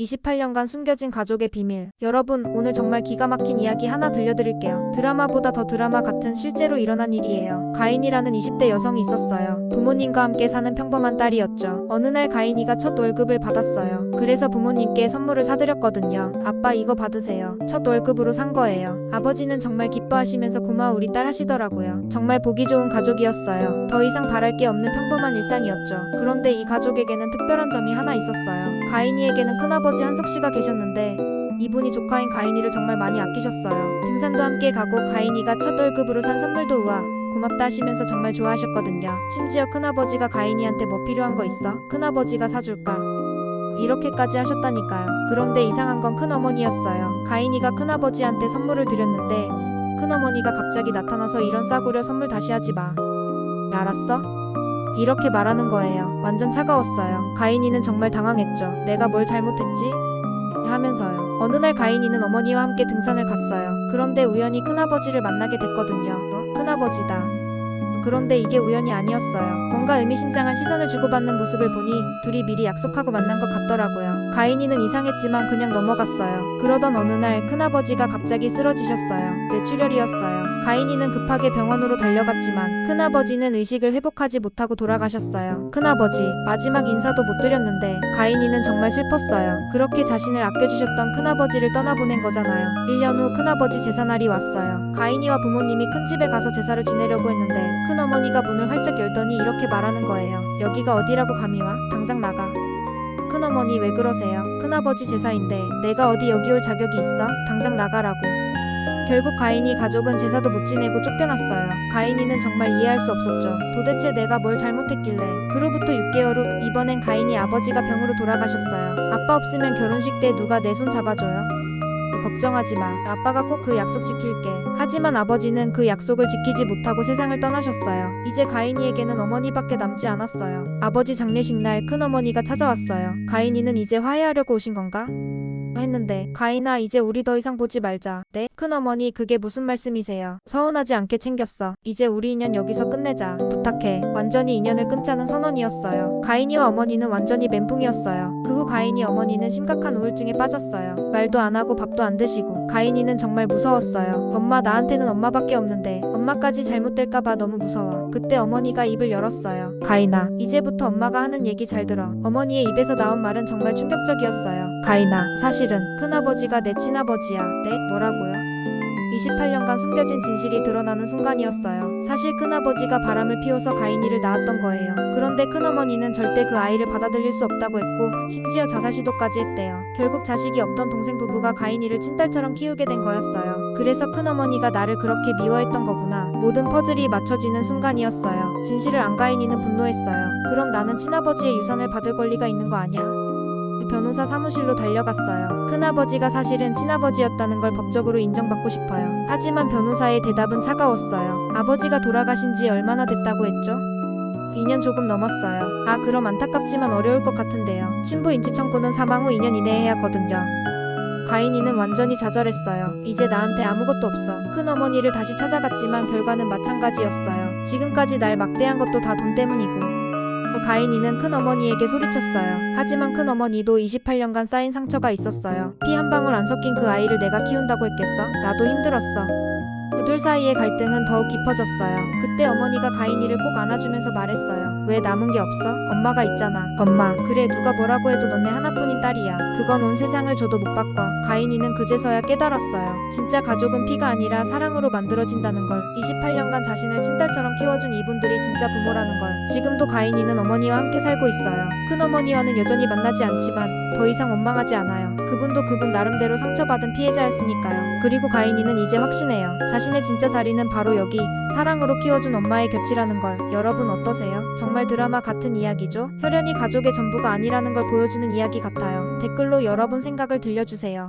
28년간 숨겨진 가족의 비밀. 여러분, 오늘 정말 기가 막힌 이야기 하나 들려드릴게요. 드라마보다 더 드라마 같은 실제로 일어난 일이에요. 가인이라는 20대 여성이 있었어요. 부모님과 함께 사는 평범한 딸이었죠. 어느 날 가인이가 첫 월급을 받았어요. 그래서 부모님께 선물을 사드렸거든요. 아빠 이거 받으세요. 첫 월급으로 산 거예요. 아버지는 정말 기뻐하시면서 고마워 우리 딸 하시더라고요. 정말 보기 좋은 가족이었어요. 더 이상 바랄 게 없는 평범한 일상이었죠. 그런데 이 가족에게는 특별한 점이 하나 있었어요. 가인이에게는 큰아버지 한석 씨가 계셨는데 이분이 조카인 가인이를 정말 많이 아끼셨어요. 등산도 함께 가고 가인이가 첫 월급으로 산 선물도 우와 고맙다 하시면서 정말 좋아하셨거든요. 심지어 큰아버지가 가인이한테 뭐 필요한 거 있어? 큰아버지가 사줄까? 이렇게까지 하셨다니까요. 그런데 이상한 건 큰어머니였어요. 가인이가 큰아버지한테 선물을 드렸는데 큰어머니가 갑자기 나타나서 이런 싸구려 선물 다시 하지 마. 알았어? 이렇게 말하는 거예요. 완전 차가웠어요. 가인이는 정말 당황했죠. 내가 뭘 잘못했지? 하면서요. 어느 날 가인이는 어머니와 함께 등산을 갔어요. 그런데 우연히 큰아버지를 만나게 됐거든요. 어? 큰아버지다. 그런데 이게 우연이 아니었어요. 뭔가 의미심장한 시선을 주고받는 모습을 보니 둘이 미리 약속하고 만난 것 같더라고요. 가인이는 이상했지만 그냥 넘어갔어요. 그러던 어느 날 큰아버지가 갑자기 쓰러지셨어요. 뇌출혈이었어요. 가인이는 급하게 병원으로 달려갔지만 큰아버지는 의식을 회복하지 못하고 돌아가셨어요. 큰아버지 마지막 인사도 못 드렸는데 가인이는 정말 슬펐어요. 그렇게 자신을 아껴주셨던 큰아버지를 떠나보낸 거잖아요. 1년 후 큰아버지 제사날이 왔어요. 가인이와 부모님이 큰 집에 가서 제사를 지내려고 했는데 큰어머니가 문을 활짝 열더니 이렇게 말하는 거예요. 여기가 어디라고 감히 와? 당장 나가. 큰어머니 왜 그러세요? 큰아버지 제사인데 내가 어디 여기 올 자격이 있어? 당장 나가라고. 결국 가인이 가족은 제사도 못 지내고 쫓겨났어요. 가인이는 정말 이해할 수 없었죠. 도대체 내가 뭘 잘못했길래. 그로부터 6개월 후 이번엔 가인이 아버지가 병으로 돌아가셨어요. 아빠 없으면 결혼식 때 누가 내 손 잡아줘요? 걱정하지 마. 아빠가 꼭 그 약속 지킬게. 하지만 아버지는 그 약속을 지키지 못하고 세상을 떠나셨어요. 이제 가인이에게는 어머니밖에 남지 않았어요. 아버지 장례식 날 큰어머니가 찾아왔어요. 가인이는 이제 화해하려고 오신 건가? 했는데 가인아 이제 우리 더 이상 보지 말자. 네? 큰어머니 그게 무슨 말씀이세요? 서운하지 않게 챙겼어. 이제 우리 인연 여기서 끝내자. 부탁해. 완전히 인연을 끊자는 선언이었어요. 가인이와 어머니는 완전히 멘붕이었어요. 그 후 가인이 어머니는 심각한 우울증에 빠졌어요. 말도 안 하고 밥도 안 드시고 가인이는 정말 무서웠어요. 엄마 나한테는 엄마밖에 없는데 엄마까지 잘못될까봐 너무 무서워. 그때 어머니가 입을 열었어요. 가인아 이제부터 엄마가 하는 얘기 잘 들어. 어머니의 입에서 나온 말은 정말 충격적이었어요. 가인아 사실 은 큰아버지가 내 친아버지야. 네? 뭐라고요? 28년간 숨겨진 진실이 드러나는 순간이었어요. 사실 큰아버지가 바람을 피워서 가인이를 낳았던 거예요. 그런데 큰어머니는 절대 그 아이를 받아들일 수 없다고 했고 심지어 자살 시도까지 했대요. 결국 자식이 없던 동생 부부가 가인이를 친딸처럼 키우게 된 거였어요. 그래서 큰어머니가 나를 그렇게 미워했던 거구나. 모든 퍼즐이 맞춰지는 순간이었어요. 진실을 안 가인이는 분노했어요. 그럼 나는 친아버지의 유산을 받을 권리가 있는 거 아니야? 변호사 사무실로 달려갔어요. 큰아버지가 사실은 친아버지였다는 걸 법적으로 인정받고 싶어요. 하지만 변호사의 대답은 차가웠어요. 아버지가 돌아가신 지 얼마나 됐다고 했죠? 2년 조금 넘었어요. 아, 그럼 안타깝지만 어려울 것 같은데요. 친부 인지 청구는 사망 후 2년 이내에 해야 하거든요. 가인이는 완전히 좌절했어요. 이제 나한테 아무것도 없어. 큰어머니를 다시 찾아갔지만 결과는 마찬가지였어요. 지금까지 날 막대한 것도 다 돈 때문이고. 가인이는 큰어머니에게 소리쳤어요. 하지만 큰어머니도 28년간 쌓인 상처가 있었어요. 피 한 방울 안 섞인 그 아이를 내가 키운다고 했겠어? 나도 힘들었어. 그둘 사이의 갈등은 더욱 깊어졌어요. 그때 어머니가 가인이를 꼭 안아주면서 말했어요. 왜 남은 게 없어? 엄마가 있잖아. 엄마, 그래 누가 뭐라고 해도 너네 하나뿐인 딸이야. 그건 온 세상을 줘도 못 바꿔. 가인이는 그제서야 깨달았어요. 진짜 가족은 피가 아니라 사랑으로 만들어진다는 걸. 28년간 자신을 친딸처럼 키워준 이분들이 진짜 부모라는 걸. 지금도 가인이는 어머니와 함께 살고 있어요. 큰어머니와는 여전히 만나지 않지만 더 이상 원망하지 않아요. 그분도 그분 나름대로 상처받은 피해자였으니까요. 그리고 가인이는 이제 확신해요. 자신의 진짜 자리는 바로 여기 사랑으로 키워준 엄마의 곁이라는 걸. 여러분 어떠세요? 정말 드라마 같은 이야기죠? 혈연이 가족의 전부가 아니라는 걸 보여주는 이야기 같아요. 댓글로 여러분 생각을 들려주세요.